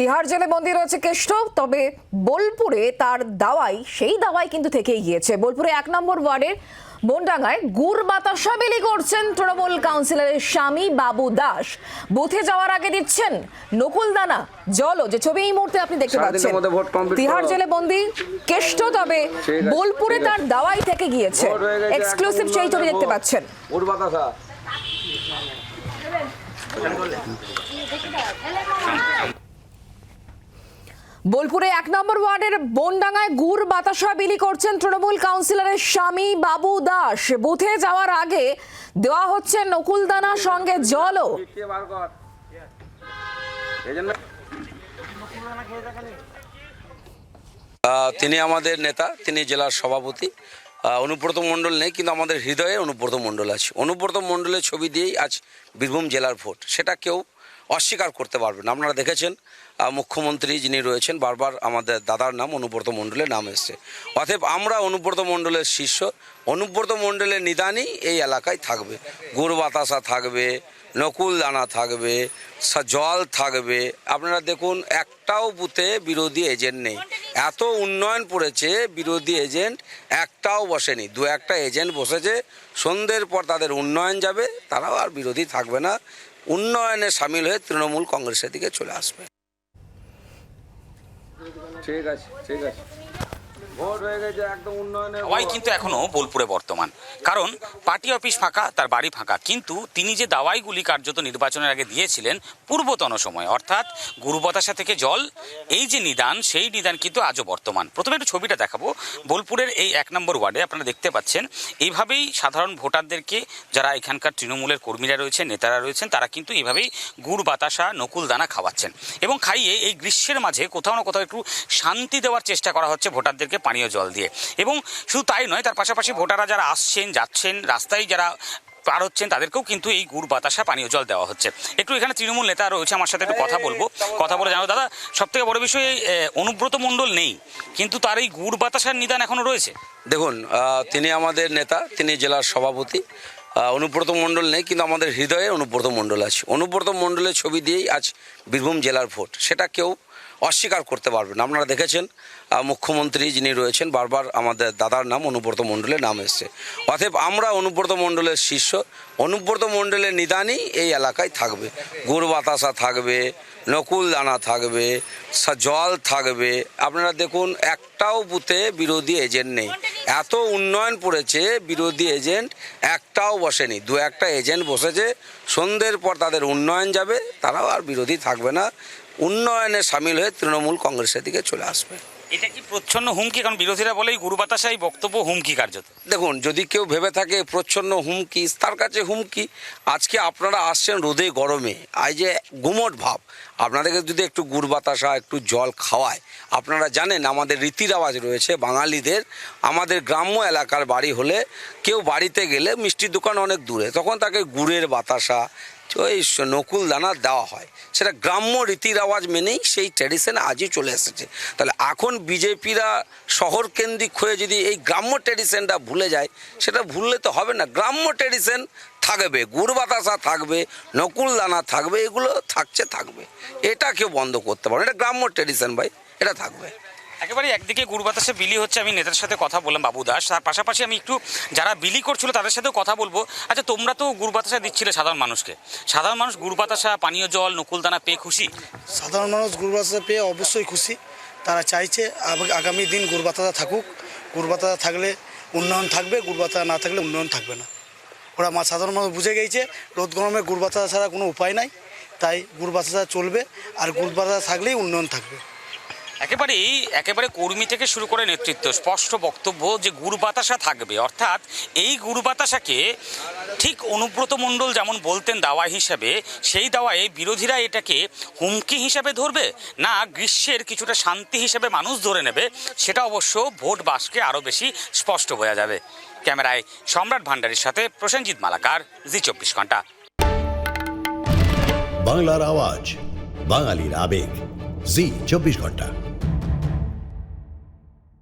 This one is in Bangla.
তিহার জেলে বন্দী রয়েছে কেষ্ট তবে বোলপুরে তার দাওয়াই সেই দাওয়াই কিন্তু থেকেই গিয়েছে। বোলপুরে এক নম্বর ওয়ার্ডের বনডাঙ্গায় গুড় বাতাসা বিলি করছেন তৃণমূল কাউন্সিলরের স্বামী বাবু দাস। বুথে যাওয়ার আগে দিচ্ছেন নকুল দানা জলও যে ছবি এই মুহূর্তে আপনি দেখতে পাচ্ছেন। তিহার জেলে বন্দী কেষ্ট তবে বোলপুরে তার দাওয়াই থেকে গিয়েছে। এক্সক্লুসিভ সেই ছবি দেখতে পাচ্ছেন। ভোট বাতাসা। বোলপুরে এক নম্বর ওয়ার্ডের বনডাঙ্গায় গুড় বাতাসা বিলি করছেন তৃণমূল কাউন্সিলরের স্বামী বাবু দাস। বুথে যাওয়ার আগে দেওয়া হচ্ছে নকুলদানা সঙ্গে জলও। তিনি আমাদের নেতা, তিনি জেলার সভাপতি। অনুব্রত মণ্ডল নেই, কিন্তু আমাদের হৃদয়ে অনুব্রত মণ্ডল আছে। অনুব্রত মণ্ডলের ছবি দিয়েই আজ বীরভূম জেলার ভোট। সেটা কেউ অস্বীকার করতে পারবেন আপনারা দেখেছেন মুখ্যমন্ত্রী যিনি রয়েছেন, বারবার আমাদের দাদার নাম অনুব্রত মণ্ডলের নাম এসছে। অতএব আমরা অনুব্রত মণ্ডলের শিষ্য, অনুব্রত মণ্ডলের নিদানই এই এলাকায় থাকবে। গুড় বাতাসা থাকবে, নকুল দানা থাকবে জল থাকবে। আপনারা দেখুন, একটাও বুথে বিরোধী এজেন্ট নেই। এত উন্নয়ন পড়েছে, বিরোধী এজেন্ট একটাও বসেনি। দু একটা এজেন্ট বসেছে, সন্ধ্যের পর তাদের উন্নয়ন যাবে, তারাও আর বিরোধী থাকবে না। উন্নয়নে সামিল হয়ে তৃণমূল কংগ্রেসের দিকে চলে আসবে। ঠিক আছে ঠিক আছে। ভোট। কিন্তু এখনও বোলপুরে বর্তমান। কারণ পার্টি অফিস ফাঁকা, তার বাড়ি ফাঁকা। কিন্তু তিনি যে দাওয়াইগুলি কার্যত নির্বাচনের আগে দিয়েছিলেন, পূর্বতন সময়, অর্থাৎ গুরু বতাসা থেকে জল, এই যে নিদান, সেই নিদান কিন্তু আজও বর্তমান। প্রথমে একটু ছবিটা দেখাবো। বোলপুরের এই এক নম্বর ওয়ার্ডে আপনারা দেখতে পাচ্ছেন, এইভাবেই সাধারণ ভোটারদেরকে যারা এখানকার তৃণমূলের কর্মীরা রয়েছেন, নেতারা রয়েছেন, তারা কিন্তু এইভাবেই গুড়, বাতাসা, নকুল, দানা খাওয়াচ্ছেন। এবং খাইয়ে এই গ্রীষ্মের মাঝে কোথাও না কোথাও একটু শান্তি দেওয়ার চেষ্টা করা হচ্ছে ভোটারদেরকে পানীয় জল দিয়ে। এবং শুধু তাই নয় তার পাশাপাশি ভোটাররা যারা আসছেন যাচ্ছেন রাস্তায় যারা পার হচ্ছেন তাদেরকেও কিন্তু এই গুড় বাতাসা পানীয় জল দেওয়া হচ্ছে। একটু এখানে তৃণমূল নেতা রয়েছে আমার সাথে একটু কথা বলব। কথা বলে জানো দাদা সব থেকে বড় বিষয় এই, অনুব্রত মণ্ডল নেই কিন্তু তার এই গুড় বাতাসার নিদান এখনও রয়েছে? দেখুন তিনি আমাদের নেতা তিনি জেলার সভাপতি। অনুব্রত মণ্ডল নেই কিন্তু আমাদের হৃদয়ে অনুব্রত মণ্ডল আছে। অনুব্রত মণ্ডলের ছবি দিয়েই আজ বীরভূম জেলার ভোট। সেটা কেউ অস্বীকার করতে পারবেন। আপনারা দেখেছেন মুখ্যমন্ত্রী যিনি রয়েছেন, বারবার আমাদের দাদার নাম অনুব্রত মণ্ডলের নাম এসছে। অতএব আমরা অনুব্রত মণ্ডলের শিষ্য, অনুব্রত মণ্ডলের নিদানই এই এলাকায় থাকবে। গুড় বাতাসা থাকবে, নকুল দানা থাকবে জল থাকবে। আপনারা দেখুন, একটাও বুথে বিরোধী এজেন্ট নেই। এত উন্নয়ন পড়েছে, বিরোধী এজেন্ট একটাও বসেনি। দু একটা এজেন্ট বসেছে, সন্ধ্যের পর তাদের উন্নয়ন যাবে, তারাও আর বিরোধী থাকবে না। উন্নয়নে সামিল হয়ে তৃণমূল কংগ্রেসের দিকে চলে আসবে। এটা কি প্রচ্ছন্ন হুমকি? কারণ বিরোধীরা বলে এই গুরু বাতাসাই বক্তব্য হুমকি কার্যত। দেখুন যদি কেউ ভেবে থাকে প্রচ্ছন্ন হুমকি তার কাছে হুমকি আজকে আপনারা আসছেন রোদে গরমে আই যে গুমট ভাব। আপনাদেরকে যদি একটু গুড় বাতাসা একটু জল খাওয়ায় আপনারা জানেন আমাদের রীতি রেওয়াজ রয়েছে বাঙালিদের। আমাদের গ্রাম্য এলাকার বাড়ি হলে কেউ বাড়িতে গেলে মিষ্টির দোকান অনেক দূরে তখন তাকে গুড়ের বাতাসা ওই নকুল দানা দেওয়া হয়। সেটা গ্রাম্য রীতি রেওয়াজ মেনেই সেই ট্র্যাডিশন আজই চলে এসেছে। তাহলে এখন বিজেপিরা শহর কেন্দ্রিক হয়ে যদি এই গ্রাম্য ট্র্যাডিশনটা ভুলে যায়, সেটা ভুললে তো হবে না। গ্রাম্য ট্র্যাডিশন থাকবে গুড় বাতাসা থাকবে নকুল দানা থাকবে, এগুলো থাকছে থাকবে। এটা কেউ বন্ধ করতে পারবে এটা গ্রাম্য ট্র্যাডিশন ভাই, এটা থাকবে। একেবারে একদিকে গুরু বাতাসে বিলি হচ্ছে, আমি নেতার সাথে কথা বললাম, বাবু দাস। তার পাশাপাশি আমি একটু যারা বিলি করছিল তাদের সাথেও কথা বলব। আচ্ছা তোমরা তো গুরু বাতাসা দিচ্ছিলে সাধারণ মানুষকে। সাধারণ মানুষ গুরু বাতাসা, পানীয় জল, নকুলদানা পেয়ে খুশি? সাধারণ মানুষ গুরবাতা পেয়ে অবশ্যই খুশি। তারা চাইছে আগামী দিন গুরবাতা থাকুক। গুরবাতা থাকলে উন্নয়ন থাকবে গুরবাতা না থাকলে উন্নয়ন থাকবে না। ওরা মা সাধারণ মানুষ বুঝে গেছে, রোদ গরমে গুরবাতা ছাড়া কোনো উপায় নাই। তাই গুরবাতা চলবে, আর গুরবাতা থাকলেই উন্নয়ন থাকবে। একেবারেই, একেবারে কর্মী থেকে শুরু করে নেতৃত্ব, স্পষ্ট বক্তব্য যে গুরু বাতাসা থাকবে। অর্থাৎ এই গুরু বাতাসাকে ঠিক অনুব্রত মণ্ডল যেমন বলতেন দাওয়া হিসাবে, সেই দাওয়ায় বিরোধীরা এটাকে হুমকি হিসাবে ধরবে না গ্রীষ্মের কিছুটা শান্তি হিসাবে মানুষ ধরে নেবে? সেটা অবশ্য ভোট বাসকে আরও বেশি স্পষ্ট বোঝা যাবে। ক্যামেরায় সম্রাট ভান্ডারের সাথে প্রসেনজিৎ মালাকার, জি চব্বিশ ঘণ্টা। বাংলার আওয়াজ, বাঙালির আবেগ, জি চব্বিশ ঘণ্টা।